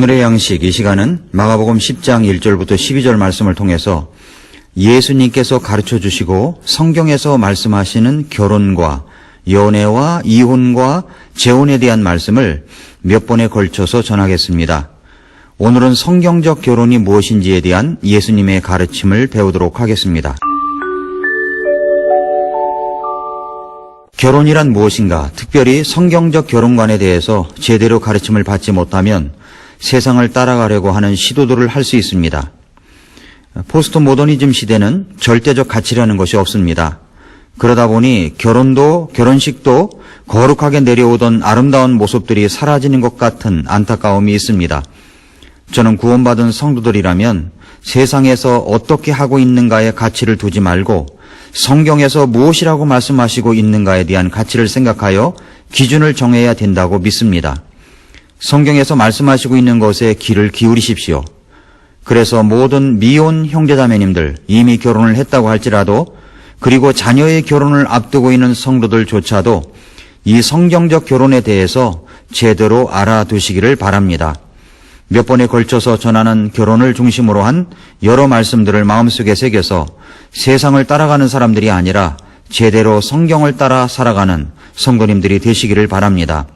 오늘의 양식 이 시간은 마가복음 10장 1절부터 12절 말씀을 통해서 예수님께서 가르쳐 주시고 성경에서 말씀하시는 결혼과 연애와 이혼과 재혼에 대한 말씀을 몇 번에 걸쳐서 전하겠습니다. 오늘은 성경적 결혼이 무엇인지에 대한 예수님의 가르침을 배우도록 하겠습니다. 결혼이란 무엇인가, 특별히 성경적 결혼관에 대해서 제대로 가르침을 받지 못하면 세상을 따라가려고 하는 시도들을 할 수 있습니다. 포스트 모더니즘 시대는 절대적 가치라는 것이 없습니다. 그러다 보니 결혼도 결혼식도 거룩하게 내려오던 아름다운 모습들이 사라지는 것 같은 안타까움이 있습니다. 저는 구원받은 성도들이라면 세상에서 어떻게 하고 있는가에 가치를 두지 말고 성경에서 무엇이라고 말씀하시고 있는가에 대한 가치를 생각하여 기준을 정해야 된다고 믿습니다. 성경에서 말씀하시고 있는 것에 귀를 기울이십시오. 그래서 모든 미혼 형제자매님들 이미 결혼을 했다고 할지라도 그리고 자녀의 결혼을 앞두고 있는 성도들조차도 이 성경적 결혼에 대해서 제대로 알아두시기를 바랍니다. 몇 번에 걸쳐서 전하는 결혼을 중심으로 한 여러 말씀들을 마음속에 새겨서 세상을 따라가는 사람들이 아니라 제대로 성경을 따라 살아가는 성도님들이 되시기를 바랍니다.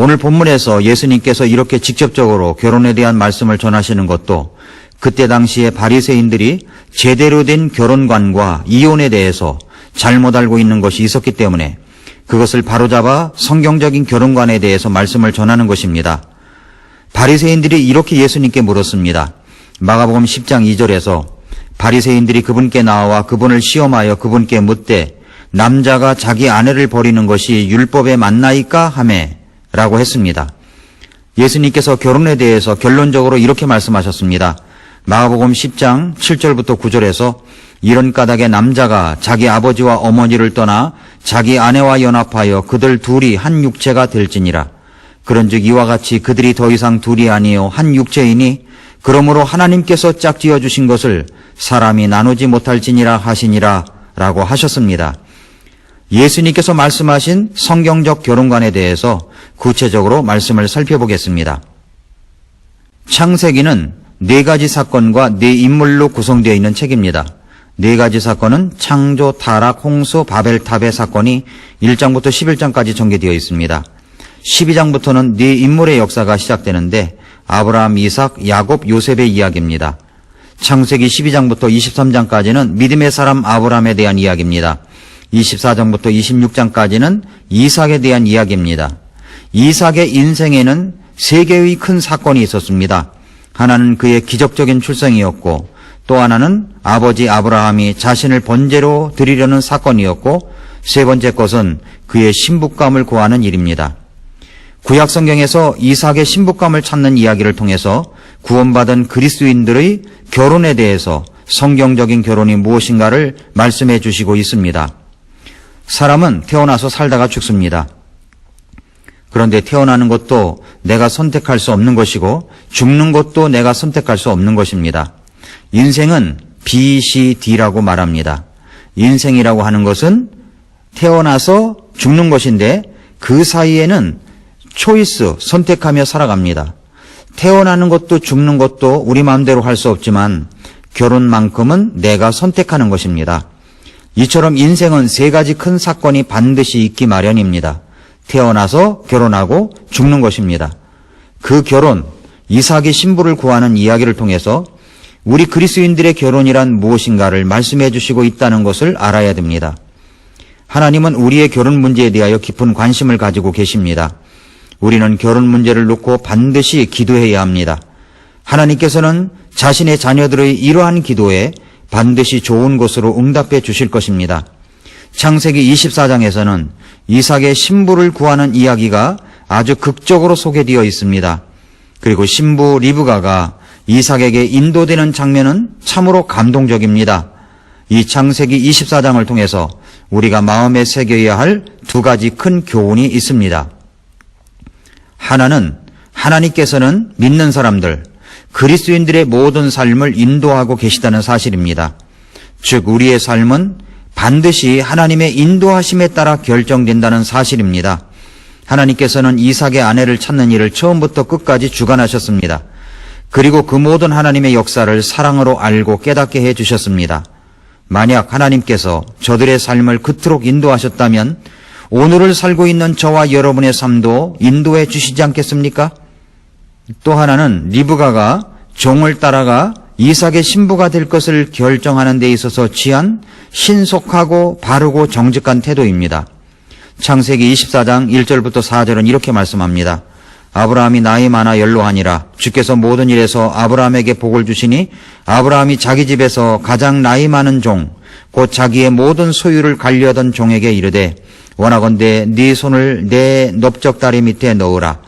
오늘 본문에서 예수님께서 이렇게 직접적으로 결혼에 대한 말씀을 전하시는 것도 그때 당시에 바리새인들이 제대로 된 결혼관과 이혼에 대해서 잘못 알고 있는 것이 있었기 때문에 그것을 바로잡아 성경적인 결혼관에 대해서 말씀을 전하는 것입니다. 바리새인들이 이렇게 예수님께 물었습니다. 마가복음 10장 2절에서 바리새인들이 그분께 나와 그분을 시험하여 그분께 묻되 남자가 자기 아내를 버리는 것이 율법에 맞나이까 하매 라고 했습니다. 예수님께서 결혼에 대해서 결론적으로 이렇게 말씀하셨습니다. 마가복음 10장 7절부터 9절에서 이런 까닭에 남자가 자기 아버지와 어머니를 떠나 자기 아내와 연합하여 그들 둘이 한 육체가 될지니라. 그런즉 이와 같이 그들이 더 이상 둘이 아니요 한 육체이니 그러므로 하나님께서 짝지어 주신 것을 사람이 나누지 못할지니라 하시니라 라고 하셨습니다. 예수님께서 말씀하신 성경적 결혼관에 대해서 구체적으로 말씀을 살펴보겠습니다. 창세기는 네 가지 사건과 네 인물로 구성되어 있는 책입니다. 네 가지 사건은 창조, 타락, 홍수, 바벨탑의 사건이 1장부터 11장까지 전개되어 있습니다. 12장부터는 네 인물의 역사가 시작되는데 아브라함, 이삭, 야곱, 요셉의 이야기입니다. 창세기 12장부터 23장까지는 믿음의 사람 아브라함에 대한 이야기입니다. 24장부터 26장까지는 이삭에 대한 이야기입니다. 이삭의 인생에는 세 개의 큰 사건이 있었습니다. 하나는 그의 기적적인 출생이었고 또 하나는 아버지 아브라함이 자신을 번제로 드리려는 사건이었고 세 번째 것은 그의 신부감을 구하는 일입니다. 구약 성경에서 이삭의 신부감을 찾는 이야기를 통해서 구원받은 그리스도인들의 결혼에 대해서 성경적인 결혼이 무엇인가를 말씀해 주시고 있습니다. 사람은 태어나서 살다가 죽습니다. 그런데 태어나는 것도 내가 선택할 수 없는 것이고 죽는 것도 내가 선택할 수 없는 것입니다. 인생은 B, C, D라고 말합니다. 인생이라고 하는 것은 태어나서 죽는 것인데 그 사이에는 초이스, 선택하며 살아갑니다. 태어나는 것도 죽는 것도 우리 마음대로 할 수 없지만 결혼만큼은 내가 선택하는 것입니다. 이처럼 인생은 세 가지 큰 사건이 반드시 있기 마련입니다. 태어나서 결혼하고 죽는 것입니다. 그 결혼, 이삭의 신부를 구하는 이야기를 통해서 우리 그리스인들의 결혼이란 무엇인가를 말씀해 주시고 있다는 것을 알아야 됩니다. 하나님은 우리의 결혼 문제에 대하여 깊은 관심을 가지고 계십니다. 우리는 결혼 문제를 놓고 반드시 기도해야 합니다. 하나님께서는 자신의 자녀들의 이러한 기도에 반드시 좋은 것으로 응답해 주실 것입니다. 창세기 24장에서는 이삭의 신부를 구하는 이야기가 아주 극적으로 소개되어 있습니다. 그리고 신부 리브가가 이삭에게 인도되는 장면은 참으로 감동적입니다. 이 창세기 24장을 통해서 우리가 마음에 새겨야 할 두 가지 큰 교훈이 있습니다. 하나는 하나님께서는 믿는 사람들, 그리스도인들의 모든 삶을 인도하고 계시다는 사실입니다. 즉, 우리의 삶은 반드시 하나님의 인도하심에 따라 결정된다는 사실입니다. 하나님께서는 이삭의 아내를 찾는 일을 처음부터 끝까지 주관하셨습니다. 그리고 그 모든 하나님의 역사를 사랑으로 알고 깨닫게 해 주셨습니다. 만약 하나님께서 저들의 삶을 그토록 인도하셨다면 오늘을 살고 있는 저와 여러분의 삶도 인도해 주시지 않겠습니까? 또 하나는 리브가가 종을 따라가 이삭의 신부가 될 것을 결정하는 데 있어서 취한 신속하고 바르고 정직한 태도입니다. 창세기 24장 1절부터 4절은 이렇게 말씀합니다. 아브라함이 나이 많아 연로하니라 주께서 모든 일에서 아브라함에게 복을 주시니 아브라함이 자기 집에서 가장 나이 많은 종 곧 자기의 모든 소유를 관리하던 종에게 이르되 원하건대 네 손을 내 넓적다리 밑에 넣으라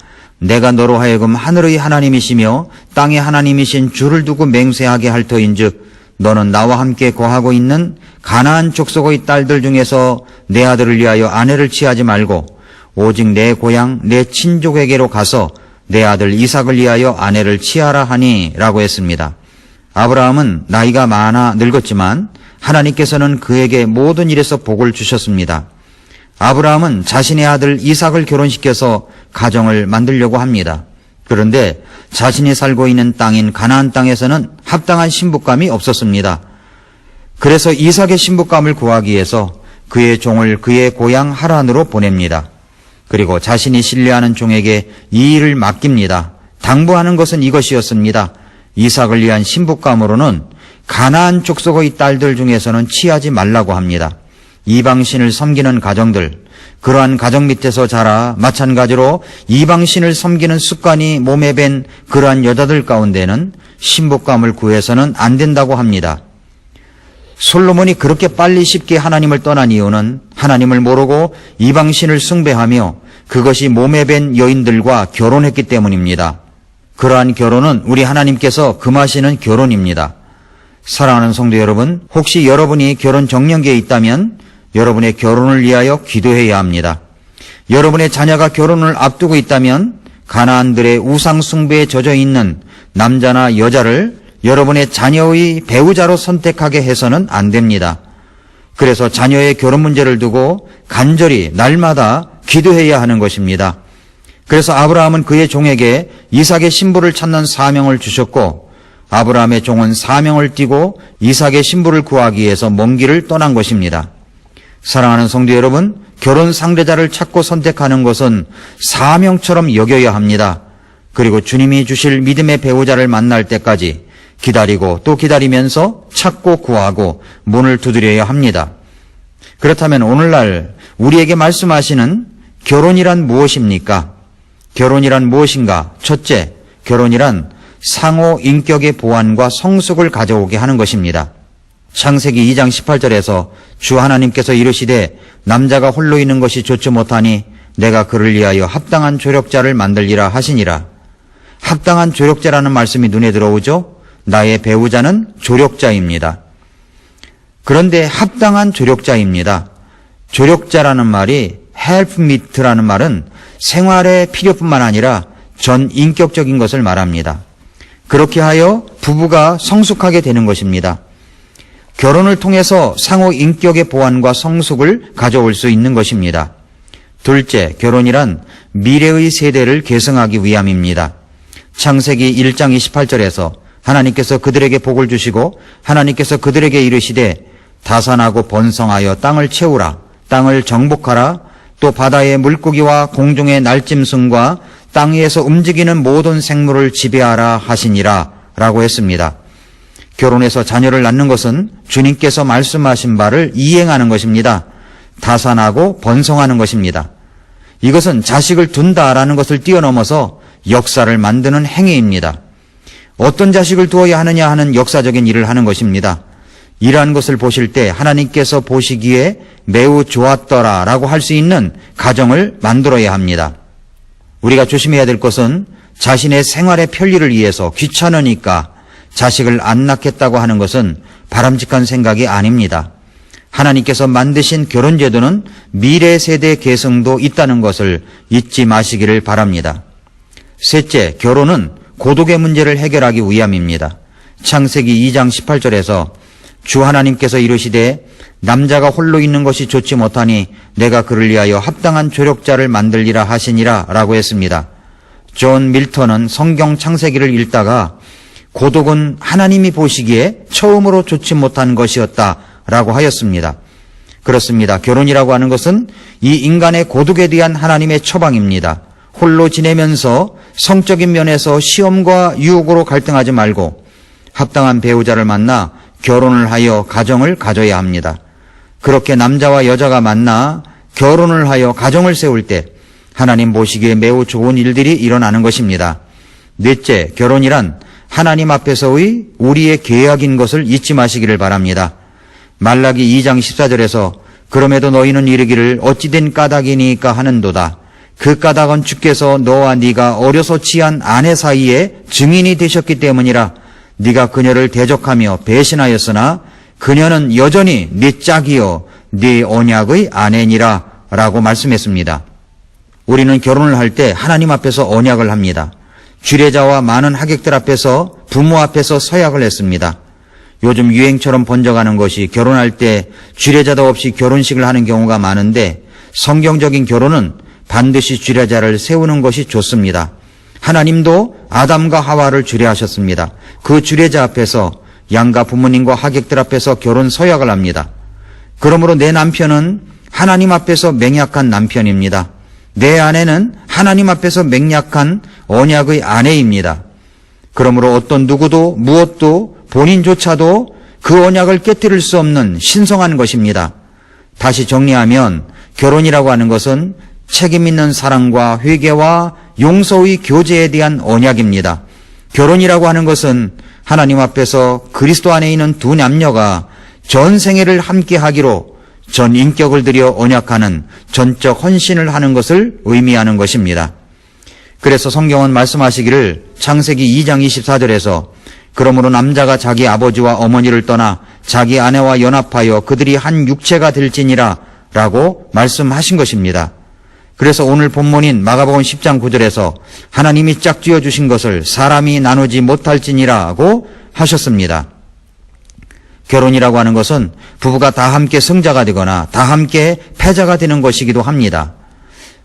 내가 너로 하여금 하늘의 하나님이시며 땅의 하나님이신 주를 두고 맹세하게 할 터인즉 너는 나와 함께 거하고 있는 가나안 족속의 딸들 중에서 내 아들을 위하여 아내를 취하지 말고 오직 내 고향 내 친족에게로 가서 내 아들 이삭을 위하여 아내를 취하라 하니라고 했습니다. 아브라함은 나이가 많아 늙었지만 하나님께서는 그에게 모든 일에서 복을 주셨습니다. 아브라함은 자신의 아들 이삭을 결혼시켜서 가정을 만들려고 합니다. 그런데 자신이 살고 있는 땅인 가나안 땅에서는 합당한 신부감이 없었습니다. 그래서 이삭의 신부감을 구하기 위해서 그의 종을 그의 고향 하란으로 보냅니다. 그리고 자신이 신뢰하는 종에게 이 일을 맡깁니다. 당부하는 것은 이것이었습니다. 이삭을 위한 신부감으로는 가나안 족속의 딸들 중에서는 취하지 말라고 합니다. 이방신을 섬기는 가정들, 그러한 가정 밑에서 자라 마찬가지로 이방신을 섬기는 습관이 몸에 밴 그러한 여자들 가운데는 신부감을 구해서는 안 된다고 합니다. 솔로몬이 그렇게 빨리 쉽게 하나님을 떠난 이유는 하나님을 모르고 이방신을 숭배하며 그것이 몸에 밴 여인들과 결혼했기 때문입니다. 그러한 결혼은 우리 하나님께서 금하시는 결혼입니다. 사랑하는 성도 여러분, 혹시 여러분이 결혼 정년기에 있다면 여러분의 결혼을 위하여 기도해야 합니다. 여러분의 자녀가 결혼을 앞두고 있다면 가나안들의 우상 숭배에 젖어 있는 남자나 여자를 여러분의 자녀의 배우자로 선택하게 해서는 안 됩니다. 그래서 자녀의 결혼 문제를 두고 간절히 날마다 기도해야 하는 것입니다. 그래서 아브라함은 그의 종에게 이삭의 신부를 찾는 사명을 주셨고 아브라함의 종은 사명을 띠고 이삭의 신부를 구하기 위해서 먼 길을 떠난 것입니다. 사랑하는 성도 여러분, 결혼 상대자를 찾고 선택하는 것은 사명처럼 여겨야 합니다. 그리고 주님이 주실 믿음의 배우자를 만날 때까지 기다리고 또 기다리면서 찾고 구하고 문을 두드려야 합니다. 그렇다면 오늘날 우리에게 말씀하시는 결혼이란 무엇입니까? 결혼이란 무엇인가? 첫째, 결혼이란 상호 인격의 보완과 성숙을 가져오게 하는 것입니다. 창세기 2장 18절에서 주 하나님께서 이르시되 남자가 홀로 있는 것이 좋지 못하니 내가 그를 위하여 합당한 조력자를 만들리라 하시니라. 합당한 조력자라는 말씀이 눈에 들어오죠? 나의 배우자는 조력자입니다. 그런데 합당한 조력자입니다. 조력자라는 말이 helpmeet라는 말은 생활의 필요뿐만 아니라 전 인격적인 것을 말합니다. 그렇게 하여 부부가 성숙하게 되는 것입니다. 결혼을 통해서 상호 인격의 보완과 성숙을 가져올 수 있는 것입니다. 둘째, 결혼이란 미래의 세대를 계승하기 위함입니다. 창세기 1장 28절에서 하나님께서 그들에게 복을 주시고 하나님께서 그들에게 이르시되 다산하고 번성하여 땅을 채우라 땅을 정복하라 또 바다의 물고기와 공중의 날짐승과 땅 위에서 움직이는 모든 생물을 지배하라 하시니라 라고 했습니다. 결혼해서 자녀를 낳는 것은 주님께서 말씀하신 바를 이행하는 것입니다. 다산하고 번성하는 것입니다. 이것은 자식을 둔다라는 것을 뛰어넘어서 역사를 만드는 행위입니다. 어떤 자식을 두어야 하느냐 하는 역사적인 일을 하는 것입니다. 이러한 것을 보실 때 하나님께서 보시기에 매우 좋았더라 라고 할 수 있는 가정을 만들어야 합니다. 우리가 조심해야 될 것은 자신의 생활의 편리를 위해서 귀찮으니까 자식을 안 낳겠다고 하는 것은 바람직한 생각이 아닙니다. 하나님께서 만드신 결혼 제도는 미래 세대 계승도 있다는 것을 잊지 마시기를 바랍니다. 셋째, 결혼은 고독의 문제를 해결하기 위함입니다. 창세기 2장 18절에서 주 하나님께서 이르시되 남자가 홀로 있는 것이 좋지 못하니 내가 그를 위하여 합당한 조력자를 만들리라 하시니라 라고 했습니다. 존 밀턴은 성경 창세기를 읽다가 고독은 하나님이 보시기에 처음으로 좋지 못한 것이었다 라고 하였습니다. 그렇습니다. 결혼이라고 하는 것은 이 인간의 고독에 대한 하나님의 처방입니다. 홀로 지내면서 성적인 면에서 시험과 유혹으로 갈등하지 말고 합당한 배우자를 만나 결혼을 하여 가정을 가져야 합니다. 그렇게 남자와 여자가 만나 결혼을 하여 가정을 세울 때 하나님 보시기에 매우 좋은 일들이 일어나는 것입니다. 넷째, 결혼이란 하나님 앞에서의 우리의 계약인 것을 잊지 마시기를 바랍니다. 말라기 2장 14절에서 그럼에도 너희는 이르기를 어찌된 까닭이니까 하는도다. 그 까닭은 주께서 너와 네가 어려서 취한 아내 사이에 증인이 되셨기 때문이라 네가 그녀를 대적하며 배신하였으나 그녀는 여전히 네 짝이요 네 언약의 아내니라 라고 말씀했습니다. 우리는 결혼을 할 때 하나님 앞에서 언약을 합니다. 주례자와 많은 하객들 앞에서 부모 앞에서 서약을 했습니다. 요즘 유행처럼 번져가는 것이 결혼할 때 주례자도 없이 결혼식을 하는 경우가 많은데 성경적인 결혼은 반드시 주례자를 세우는 것이 좋습니다. 하나님도 아담과 하와를 주례하셨습니다. 그 주례자 앞에서 양가 부모님과 하객들 앞에서 결혼 서약을 합니다. 그러므로 내 남편은 하나님 앞에서 맹약한 남편입니다. 내 아내는 하나님 앞에서 맹약한 언약의 아내입니다. 그러므로 어떤 누구도 무엇도 본인조차도 그 언약을 깨뜨릴 수 없는 신성한 것입니다. 다시 정리하면 결혼이라고 하는 것은 책임 있는 사랑과 회개와 용서의 교제에 대한 언약입니다. 결혼이라고 하는 것은 하나님 앞에서 그리스도 안에 있는 두 남녀가 전 생애를 함께 하기로 전 인격을 들여 언약하는 전적 헌신을 하는 것을 의미하는 것입니다. 그래서 성경은 말씀하시기를 창세기 2장 24절에서 그러므로 남자가 자기 아버지와 어머니를 떠나 자기 아내와 연합하여 그들이 한 육체가 될지니라 라고 말씀하신 것입니다. 그래서 오늘 본문인 마가복음 10장 9절에서 하나님이 짝지어 주신 것을 사람이 나누지 못할지니라고 하셨습니다. 결혼이라고 하는 것은 부부가 다 함께 승자가 되거나 다 함께 패자가 되는 것이기도 합니다.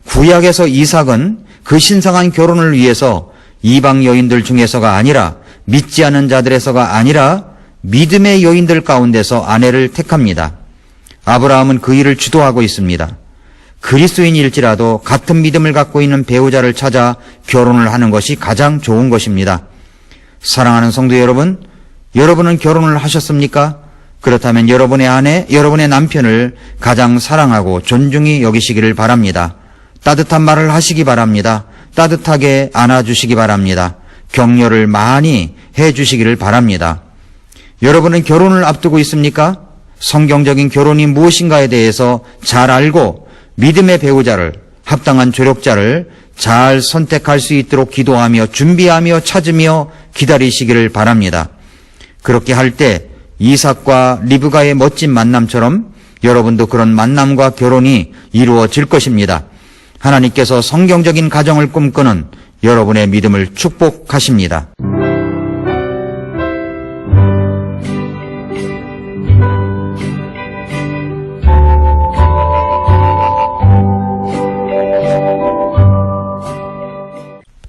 구약에서 이삭은 그 신성한 결혼을 위해서 이방 여인들 중에서가 아니라 믿지 않는 자들에서가 아니라 믿음의 여인들 가운데서 아내를 택합니다. 아브라함은 그 일을 주도하고 있습니다. 그리스도인일지라도 같은 믿음을 갖고 있는 배우자를 찾아 결혼을 하는 것이 가장 좋은 것입니다. 사랑하는 성도 여러분, 여러분은 결혼을 하셨습니까? 그렇다면 여러분의 아내, 여러분의 남편을 가장 사랑하고 존중히 여기시기를 바랍니다. 따뜻한 말을 하시기 바랍니다. 따뜻하게 안아주시기 바랍니다. 격려를 많이 해주시기를 바랍니다. 여러분은 결혼을 앞두고 있습니까? 성경적인 결혼이 무엇인가에 대해서 잘 알고 믿음의 배우자를 합당한 조력자를 잘 선택할 수 있도록 기도하며 준비하며 찾으며 기다리시기를 바랍니다. 그렇게 할 때 이삭과 리브가의 멋진 만남처럼 여러분도 그런 만남과 결혼이 이루어질 것입니다. 하나님께서 성경적인 가정을 꿈꾸는 여러분의 믿음을 축복하십니다.